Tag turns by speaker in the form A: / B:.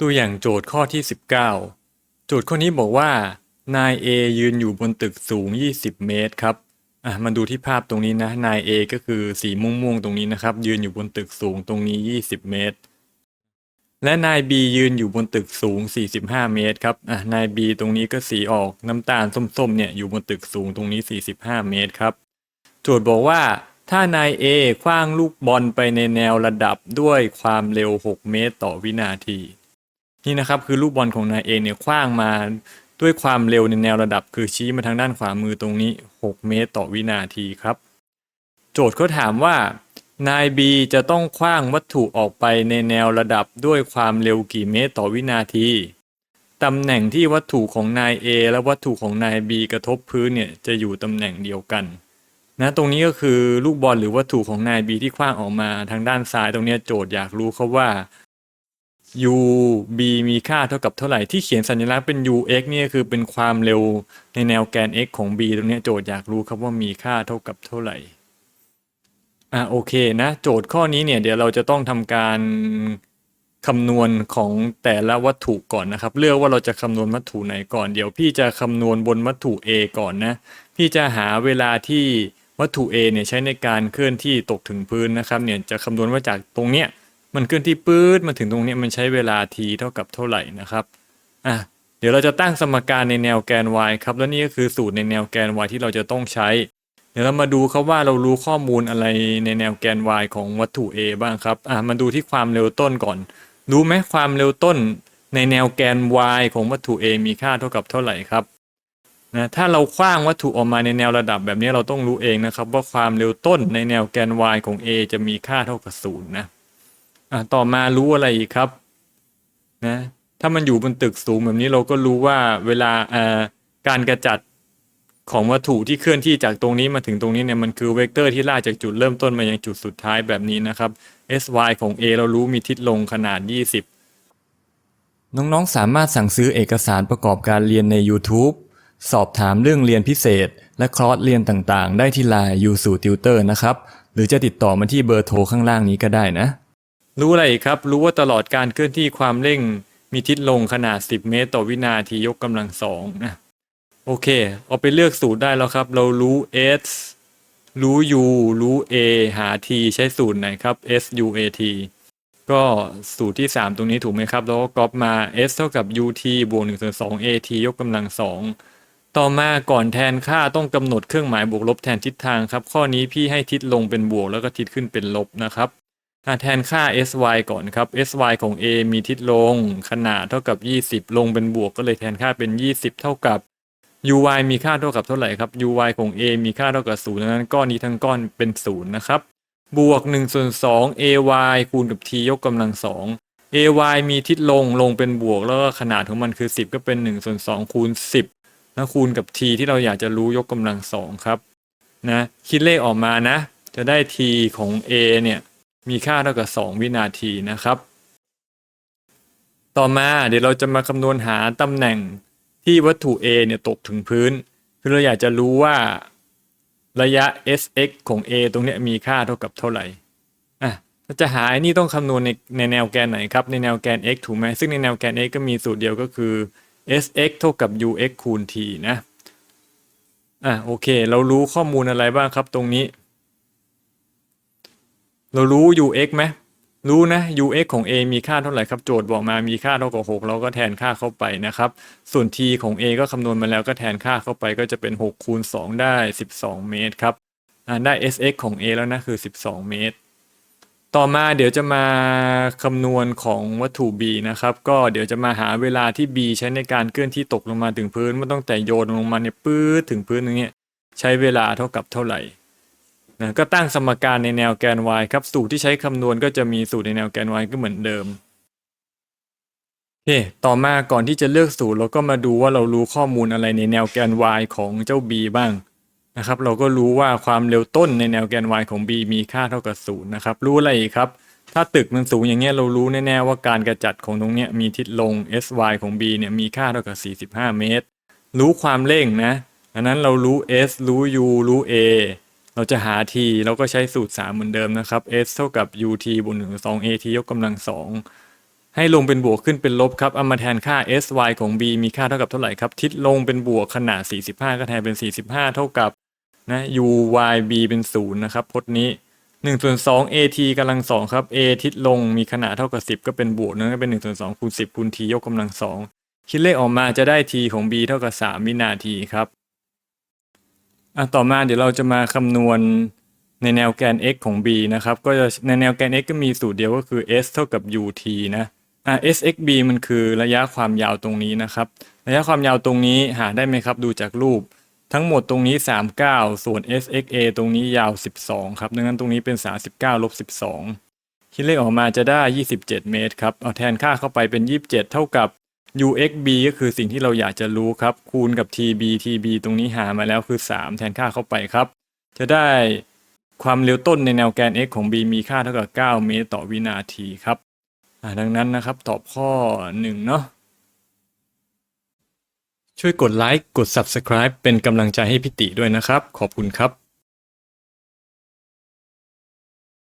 A: ตัวอย่างโจทย์ข้อที่ 19 โจทย์ข้อนี้บอกว่า นาย A ยืนอยู่บนตึกสูง 20 เมตรครับอะมาดูที่ภาพตรงนี้นะ นาย A ก็คือสีม่วงๆตรงนี้นะครับ ยืนอยู่บนตึกสูงตรงนี้ 20 เมตร และนาย B ยืนอยู่บนตึกสูง 45 เมตรครับอะนาย B ตรงนี้ก็สีออกน้ำตาลส้มๆเนี่ยอยู่บนตึกสูงตรงนี้ 45 เมตรครับ โจทย์บอกว่าถ้านาย A คว้างลูกบอลไปในแนวระดับด้วยความเร็ว 6 เมตร ต่อวินาที นี่นะครับคือลูกบอลของนาย A เนี่ยคว้างมาด้วยความเร็วในแนวระดับ คือชี้มาทางด้านขวามือตรงนี้ 6 เมตรต่อวินาทีครับ โจทย์เขาถามว่านาย B จะต้องคว้างวัตถุออกไปในแนวระดับด้วยความเร็วกี่เมตรต่อวินาที ตำแหน่งที่วัตถุของนาย A และวัตถุของนาย B กระทบพื้นเนี่ยจะอยู่ตำแหน่งเดียวกันนะตรงนี้ก็คือลูกบอลหรือวัตถุของนาย B ที่คว้างออกมาทางด้านซ้ายตรงนี้โจทย์อยากรู้เขาว่า u b มีค่าเท่ากับเท่าไหร่ที่เขียนสัญลักษณ์เป็น u x เนี่ยคือเป็นความเร็วในแนวแกน x ของ b ตรงนี้โจทย์อยากรู้ครับว่ามีค่าเท่ากับเท่าไหร่อะโอเคนะ โจทย์ข้อนี้เนี่ยเดี๋ยวเราจะต้องทำการคำนวณของแต่ละวัตถุก่อนนะครับ เลือกว่าเราจะคำนวณวัตถุไหนก่อน เดี๋ยวพี่จะคำนวณบนวัตถุ A ก่อนนะ พี่จะหาเวลาที่วัตถุ A เนี่ยใช้ในการเคลื่อนที่ตกถึงพื้นนะครับเนี่ยจะคำนวณว่าจากตรงเนี้ย มันเคลื่อนที่ปื๊ดมาถึงตรงนี้มันใช้เวลา t เท่ากับเท่าไหร่นะครับอะเดี๋ยวเราจะตั้งสมการในแนวแกน y ครับแล้วนี่ก็คือสูตรในแนวแกน y ที่เราจะต้องใช้ เดี๋ยวเรามาดูครับว่าเรารู้ข้อมูลอะไรในแนวแกน y ของวัตถุ A บ้างครับอะมาดูที่ความเร็วต้นก่อน รู้ไหมความเร็วต้นในแนวแกน y ของวัตถุ A มีค่าเท่ากับเท่าไหร่ครับนะถ้าเราคว้างวัตถุออกมาในแนวระดับแบบนี้เราต้องรู้เองนะครับ ว่าความเร็วต้นในแนวแกน y ของ A จะมีค่าเท่ากับศูนย์นะ อะต่อมารู้อะไรอีกครับนะถ้ามันอยู่บนตึกสูงแบบนี้เราก็รู้ว่าเวลาอ่าการกระจัดของวัตถุที่เคลื่อนที่จากตรงนี้มาถึงตรงนี้เนี่ยมันคือเวกเตอร์ที่ลากจากจุดเริ่มต้นมายังจุดสุดท้ายแบบนี้นะครับ sy ของ a เรารู้มีทิศลงขนาด 20 น้องๆ สามารถสั่งซื้อเอกสารประกอบการเรียนใน YouTube สอบถามเรื่องเรียนพิเศษ และคลอสเรียนต่างๆ ได้ที่ไลน์ยูสูติวเตอร์นะครับ หรือจะติดต่อมาที่เบอร์โทรข้างล่างนี้ก็ได้นะ รู้อะไรอีกครับ รู้ว่าตลอดการเคลื่อนที่ความเร่งมีทิศลงขนาด 10 เมตร ต่อวินาทียกกำลังสองนะ โอเค เอาไปเลือกสูตรได้แล้วครับ เรารู้ s รู้ u รู้ a หา t ใช้สูตรไหนครับ s u a t ก็สูตรที่ 3 ตรงนี้ถูกไหมครับ แล้วก็ก๊อปมา s เท่ากับ ut บวก1ส่วน2 at ยกกำลังสองต่อมาก่อนแทนค่าต้องกำหนดเครื่องหมายบวกลบแทนทิศทางครับ ข้อนี้พี่ให้ทิศลงเป็นบวกแล้วก็ทิศขึ้นเป็นลบนะครับ แทนค่า sy ก่อนครับ sy ของ a มีทิศลง ขนาดเท่ากับ 20 ลงเป็นบวกก็เลยแทนค่าเป็น 20 เท่ากับ uy มีค่าเท่ากับเท่าไหร่ครับ uy ของ a มีค่าเท่ากับ0ดังนั้นก้อนนี้ทั้งก้อนเป็น0นะครับ บวก1ส่วน2 ay คูณกับ t ยกกำลัง 2 ay มีทิศลงลงเป็นบวกแล้วก็ขนาดของมันคือ 10 ก็เป็น1ส่วน2คูณ 10แล้วคูณกับ t ที่เราอยากจะรู้ยกกำลัง2ครับนะคิดเลขออกมานะ จะได้ t ของ a เนี่ย มีค่าเท่ากับ 2 วินาทีนะครับ ต่อมาเดี๋ยวเราจะมาคำนวณหาตำแหน่งที่วัตถุ A เนี่ยตกถึงพื้น คือเราอยากจะรู้ว่าระยะ sx ของ A ตรงเนี้ยมีค่าเท่ากับเท่าไหร่อะจะหาไอ้นี่ต้องคำนวณในในแนวแกนไหนครับ ในแนวแกน x ถูกไหมซึ่งในแนวแกน x ก็มีสูตรเดียวก็คือ sx เท่ากับ ux คูณ t นะ อะโอเค เรารู้ข้อมูลอะไรบ้างครับตรงนี้ เรารู้ ux ไหมรู้นะ ux ของ a มีค่าเท่าไหร่ครับโจทย์บอกมามีค่าเท่ากับ6เราก็แทนค่าเข้าไปนะครับ ส่วน t ของ a ก็คำนวณมาแล้วก็แทนค่าเข้าไปก็จะเป็น6คูณ2ได้ 12 เมตรครับได้ sx ของ a แล้วนะคือ 12 เมตร ต่อมาเดี๋ยวจะมาคำนวณของวัตถุ b นะครับ ก็เดี๋ยวจะมาหาเวลาที่ b ใช้ในการเคลื่อนที่ตกลงมาถึงพื้นมันตั้งแต่โยนลงมาเนี่ยปื้ดถึงพื้นตรงนี้ใช้เวลาเท่ากับเท่าไหร่ นะก็ตั้งสมการในแนวแกน y ครับ สูตรที่ใช้คำนวณก็จะมีสูตรในแนวแกน y ก็เหมือนเดิมโอเคต่อมาก่อนที่จะเลือกสูตรเราก็มาดูว่าเรารู้ข้อมูลอะไรในแนวแกน y ของเจ้า b บ้างนะครับ เราก็รู้ว่าความเร็วต้นในแนวแกน y ของ b มีค่าเท่ากับศูนย์นะครับ รู้อะไรอีกครับ ถ้าตึกมันสูงอย่างเงี้ยเรารู้แน่ๆว่าการกระจัดของตรงเนี้ยมีทิศลง sy ของ b เนี่ยมีค่าเท่ากับ 45 เมตร รู้ความเร่งนะอันนั้นเรารู้ s รู้ u รู้ a เราจะหา t เราก็ใช้สูตร 3 เหมือนเดิมนะครับ s เท่ากับ ut บวก1 2 at ยกกำลัง 2 ให้ลงเป็นบวกขึ้นเป็นลบครับเอามาแทนค่า sy ของ b มีค่าเท่ากับเท่าไหร่ครับ ทิศลงเป็นบวกขนาด 45 ก็แทนเป็น 45 เท่ากับนะ uy b เป็น 0 นะครับพจน์นี้1ส่วน2 at กำลัง2ครับ a ทิศลงมีขนาดเท่ากับ 10 ก็เป็นบวกนั่นก็เป็น1ส่วน2คูณ10คูณ t ยกกำลัง2คิดเลขออกมาจะได้ t ของ b เท่ากับ 3 วินาทีครับ อะต่อมาเดี๋ยวเราจะมาคำนวณในแนวแกน x ของ b นะครับ ก็จะในแนวแกน x ก็มีสูตรเดียวก็คือ s เท่ากับ ut นะอะ sxb มันคือระยะความยาวตรงนี้นะครับ ระยะความยาวตรงนี้หาได้ไหมครับ ดูจากรูป ทั้งหมดตรงนี้ 39 ส่วน sxa ตรงนี้ยาว 12 ครับ ดังนั้นตรงนี้เป็น 39ลบ12 คิดเลขออกมาจะได้ 27 เมตรครับ เอาแทนค่าเข้าไปเป็น 27 เท่ากับ uxb ก็คือสิ่งที่เราอยากจะรู้ครับ คูณกับ tb tb ตรงนี้หามาแล้วคือ 3 แทนค่าเข้าไปครับ จะได้ความเร็วต้นในแนวแกน x ของ b มีค่าเท่ากับ 9 เมตรต่อวินาทีครับดังนั้นนะครับตอบข้อ 1 เนาะช่วยกดไลค์กด Subscribe เป็นกำลังใจให้พี่ติด้วยนะครับ ขอบคุณครับ